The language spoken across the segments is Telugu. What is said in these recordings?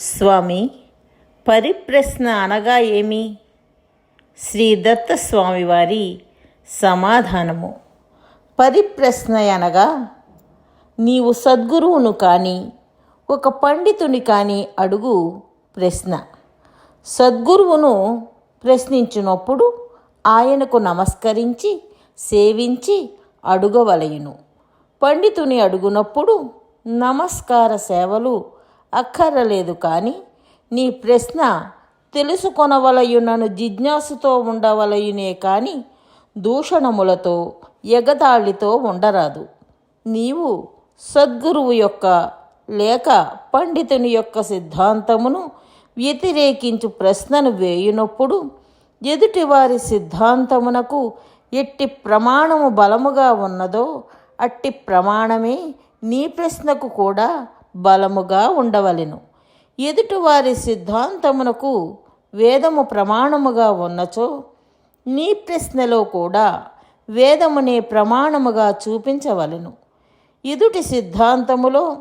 స్వామి పరిప్రశ్న అనగా ఏమి? శ్రీ దత్తస్వామివారి సమాధానము. పరిప్రశ్న అనగా నీవు సద్గురువును కానీ ఒక పండితుని కానీ అడుగు ప్రశ్న. సద్గురువును ప్రశ్నించినప్పుడు ఆయనకు నమస్కరించి సేవించి అడుగవలయును పండితుని అడుగునప్పుడు నమస్కార సేవలు అక్కరలేదు కానీ నీ ప్రశ్న తెలుసుకొనవలయునను జిజ్ఞాసుతో ఉండవలయునే కానీ దూషణములతో ఎగతాళితో ఉండరాదు. నీవు సద్గురువు యొక్క లేక పండితుని యొక్క సిద్ధాంతమును వ్యతిరేకించు ప్రశ్నను వేయునప్పుడు ఎదుటివారి సిద్ధాంతమునకు ఎట్టి ప్రమాణము బలముగా ఉన్నదో అట్టి ప్రమాణమే నీ ప్రశ్నకు కూడా బలముగా ఉండవలెను. ఎదుటివారి సిద్ధాంతమునకు వేదము ప్రమాణముగా ఉన్నచో నీ ప్రశ్నలో కూడా వేదమునే ప్రమాణముగా చూపించవలెను. ఎదుటి సిద్ధాంతములో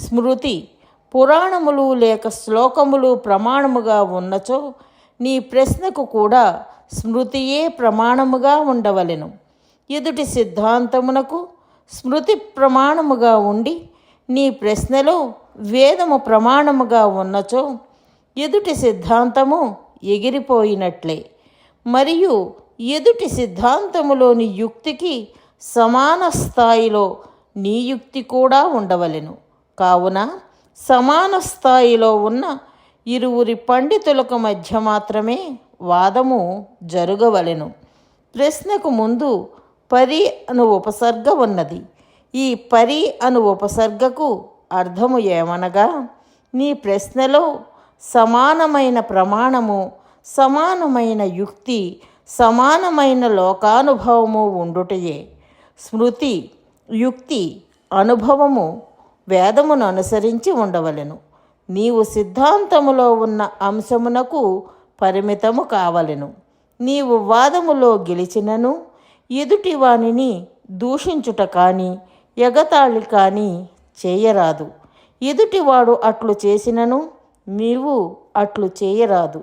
స్మృతి పురాణములు లేక శ్లోకములు ప్రమాణముగా ఉన్నచో నీ ప్రశ్నకు కూడా స్మృతియే ప్రమాణముగా ఉండవలెను. ఎదుటి సిద్ధాంతమునకు స్మృతి ప్రమాణముగా ఉండి నీ ప్రశ్నలో వేదము ప్రమాణముగా ఉన్నచో ఎదుటి సిద్ధాంతము ఎగిరిపోయినట్లే. మరియు ఎదుటి సిద్ధాంతములోని యుక్తికి సమాన స్థాయిలో నీ యుక్తి కూడా ఉండవలెను. కావున సమాన స్థాయిలో ఉన్న ఇరువురి పండితులకు మధ్య మాత్రమే వాదము జరుగవలెను. ప్రశ్నకు ముందు పరి అను ఉపసర్గ ఉన్నది. ఈ పరి అను ఉపసర్గకు అర్థము ఏమనగా నీ ప్రశ్నలో సమానమైన ప్రమాణము సమానమైన యుక్తి సమానమైన లోకానుభవము ఉండుటయే. స్మృతి యుక్తి అనుభవము వేదమును అనుసరించి ఉండవలెను. నీవు సిద్ధాంతములో ఉన్న అంశమునకు పరిమితము కావలెను. నీవు వాదములో గెలిచినను ఎదుటి వానిని దూషించుట కానీ ఎగతాళి కానీ చేయరాదు. ఎదుటివాడు అట్లు చేసినను నీవు అట్లు చేయరాదు.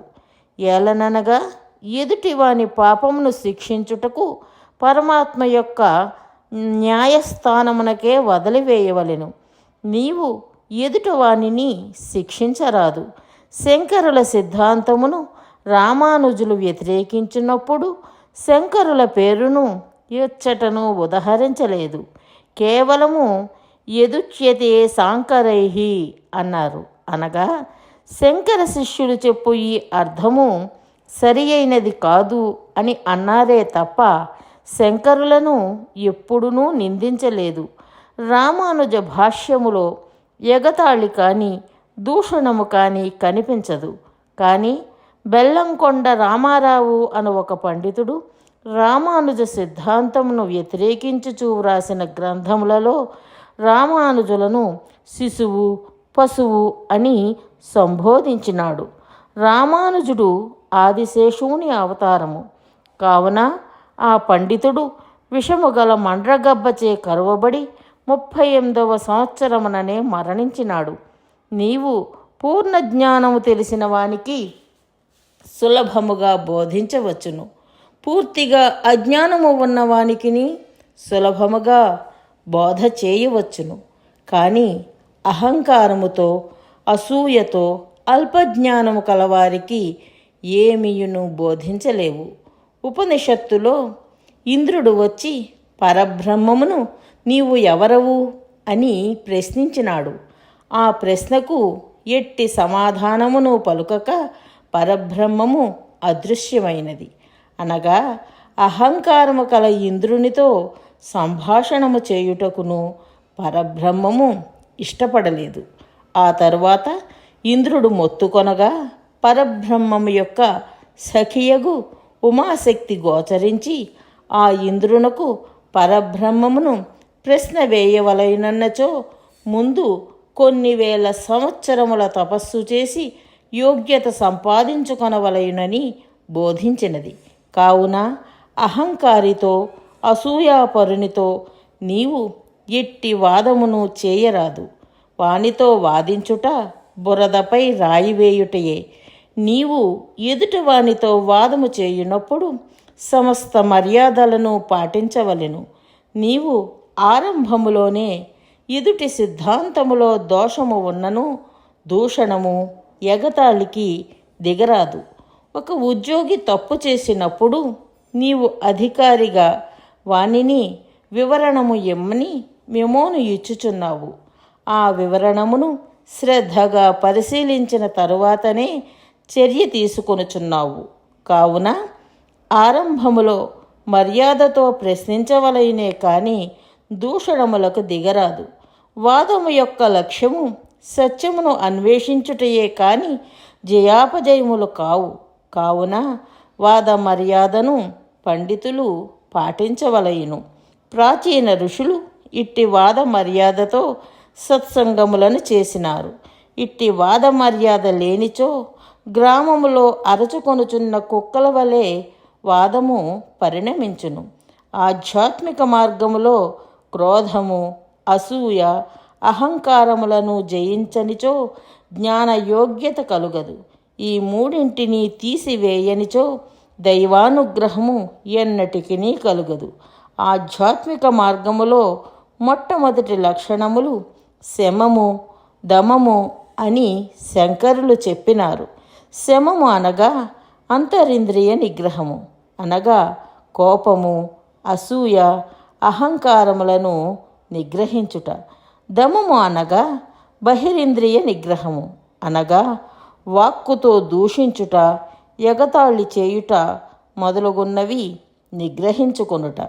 ఏలననగా ఎదుటివాని పాపమును శిక్షించుటకు పరమాత్మ యొక్క న్యాయస్థానమునకే వదిలివేయవలెను. నీవు ఎదుటివానిని శిక్షించరాదు. శంకరుల సిద్ధాంతమును రామానుజులు వ్యతిరేకించినప్పుడు శంకరుల పేరును ఎచ్చటను ఉదహరించలేదు. కేవలము ఎదుచ్యతే సాంకరై అన్నారు. అనగా శంకర శిష్యులు చెప్పు ఈ అర్థము సరి అయినది కాదు అని అన్నారే తప్ప శంకరులను ఎప్పుడునూ నిందించలేదు. రామానుజ భాష్యములో ఎగతాళి కానీ దూషణము కానీ కనిపించదు. కానీ బెల్లంకొండ రామారావు అను ఒక పండితుడు రామానుజ సిద్ధాంతమును వ్యతిరేకించుచూ వ్రాసిన గ్రంథములలో రామానుజులను శిశువు పశువు అని సంబోధించినాడు. రామానుజుడు ఆదిశేషువుని అవతారము. కావున ఆ పండితుడు విషము గల మండ్రగబ్బచే కరువబడి ముప్పై ఎనిమిదవ సంవత్సరముననే మరణించినాడు. నీవు పూర్ణ జ్ఞానము తెలిసిన వానికి సులభముగా బోధించవచ్చును. పూర్తిగా అజ్ఞానము ఉన్నవానికి సులభముగా బోధ చేయవచ్చును. కానీ అహంకారముతో అసూయతో అల్పజ్ఞానము కలవారికి ఏమియును బోధించలేవు. ఉపనిషత్తులో ఇంద్రుడు వచ్చి పరబ్రహ్మమును నీవు ఎవరవు? అని ప్రశ్నించినాడు. ఆ ప్రశ్నకు ఎట్టి సమాధానమును పలుకక పరబ్రహ్మము అదృశ్యమైనది. అనగా అహంకారము కల ఇంద్రునితో సంభాషణము చేయుటకును పరబ్రహ్మము ఇష్టపడలేదు. ఆ తరువాత ఇంద్రుడు మొత్తుకొనగా పరబ్రహ్మము యొక్క సఖియగు ఉమాశక్తి గోచరించి ఆ ఇంద్రునకు పరబ్రహ్మమును ప్రశ్న వేయవలైనన్నచో ముందు కొన్ని వేల సంవత్సరముల తపస్సు చేసి యోగ్యత సంపాదించుకొనవలయునని బోధించినది. కావున అహంకారితో అసూయాపరునితో నీవు ఎట్టి వాదమును చేయరాదు. వానితో వాదించుట బురదపై రాయి వేయుటయే. నీవు ఎదుటివానితో వాదము చేయునప్పుడు సమస్త మర్యాదలను పాటించవలెను. నీవు ఆరంభములోనే ఎదుటి సిద్ధాంతములో దోషము ఉన్నను దూషణము ఎగతాళికి దిగరాదు. ఒక ఉద్యోగి తప్పు చేసినప్పుడు నీవు అధికారిగా వానిని వివరణము ఇమ్మని మెమోను ఇచ్చుచున్నావు. ఆ వివరణమును శ్రద్ధగా పరిశీలించిన తరువాతనే చర్య తీసుకొనుచున్నావు. కావున ఆరంభములో మర్యాదతో ప్రశ్నించవలయనే కానీ దూషణములకు దిగరాదు. వాదము యొక్క లక్ష్యము సత్యమును అన్వేషించుటయే కాని జయాపజయములు కావు. కావున వాద మర్యాదను పండితులు పాటించవలయును. ప్రాచీన ఋషులు ఇట్టి వాద మర్యాదతో సత్సంగములను చేసినారు. ఇట్టి వాద మర్యాద లేనిచో గ్రామములో అరచుకొనుచున్న కుక్కల వలె వాదము పరిణమించును. ఆధ్యాత్మిక మార్గములో క్రోధము అసూయ అహంకారములను జయించనిచో జ్ఞాన యోగ్యత కలుగదు. ఈ మూడింటిని తీసివేయనిచో దైవానుగ్రహము ఎన్నటికీ కలుగదు. ఆధ్యాత్మిక మార్గములో మొట్టమొదటి లక్షణములు శమము దమము అని శంకరులు చెప్పినారు. శమము అనగా అంతరింద్రియ నిగ్రహము. అనగా కోపము అసూయ అహంకారములను నిగ్రహించుట. దమము అనగా బహిరింద్రియ నిగ్రహము. అనగా వాక్కుతో దూషించుట ఎగతాళి చేయుట మొదలుగున్నవి నిగ్రహించుకొనుట.